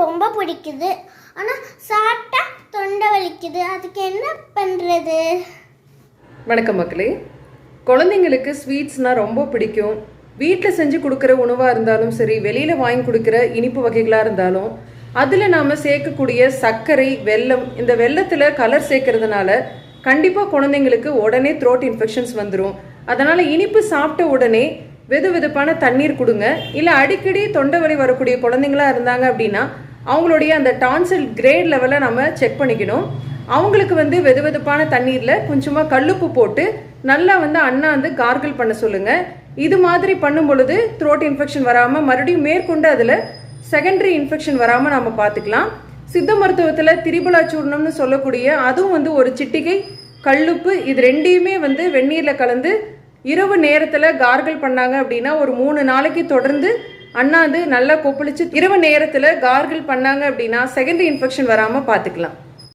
ரொம்ப பிடிக்குது. ஆனால் சாப்பிட்டா தொண்டை வலிக்குது. அதுக்கு என்ன பண்ணுறது வணக்கம் மக்களே. குழந்தைங்களுக்கு ஸ்வீட்ஸ்னால் ரொம்ப பிடிக்கும். வீட்டில் செஞ்சு கொடுக்குற உணவாக இருந்தாலும் சரி வெளியில் வாங்கி கொடுக்குற இனிப்பு வகைகளாக இருந்தாலும் அதில் நாம் சேர்க்கக்கூடிய சர்க்கரை வெல்லம் இந்த வெல்லத்தில் கலர் சேர்க்கறதுனால கண்டிப்பாக குழந்தைங்களுக்கு உடனே த்ரோட் இன்ஃபெக்ஷன்ஸ் வந்துடும் அதனால் இனிப்பு சாப்பிட்ட உடனே வெது வெதுப்பான தண்ணீர் கொடுங்க. இல்லை அடிக்கடி தொண்டை வலி வரக்கூடிய குழந்தைங்களா இருந்தாங்க அப்படின்னா அவங்களுடைய அந்த டான்சில் கிரேட் லெவலை நம்ம செக் பண்ணிக்கணும். அவங்களுக்கு வந்து வெது வெதுப்பான தண்ணீரில் கொஞ்சமாக கல்லுப்பு போட்டு நல்லா வந்து அண்ணா வந்து கார்கிள் பண்ண சொல்லுங்கள் இது மாதிரி பண்ணும் பொழுது த்ரோட் இன்ஃபெக்ஷன் வராமல் மறுபடியும் மேற்கொண்டு அதில் செகண்டரி இன்ஃபெக்ஷன் வராமல் நம்ம பார்த்துக்கலாம் சித்த மருத்துவத்தில் திரிபுலா சூர்ணம்னு சொல்லக்கூடிய அதுவும் வந்து ஒரு சிட்டிகை கல்லுப்பு இது ரெண்டையுமே வந்து வெந்நீரில் கலந்து இரவு நேரத்தில் கார்கள் பண்ணாங்க அப்படின்னா ஒரு மூணு நாளைக்கு தொடர்ந்து அண்ணாந்து நல்லா கொப்பளிச்சு இரவு நேரத்தில் கார்கள் பண்ணாங்க அப்படின்னா செகண்டரி இன்ஃபெக்ஷன் வராமல் பார்த்துக்கலாம்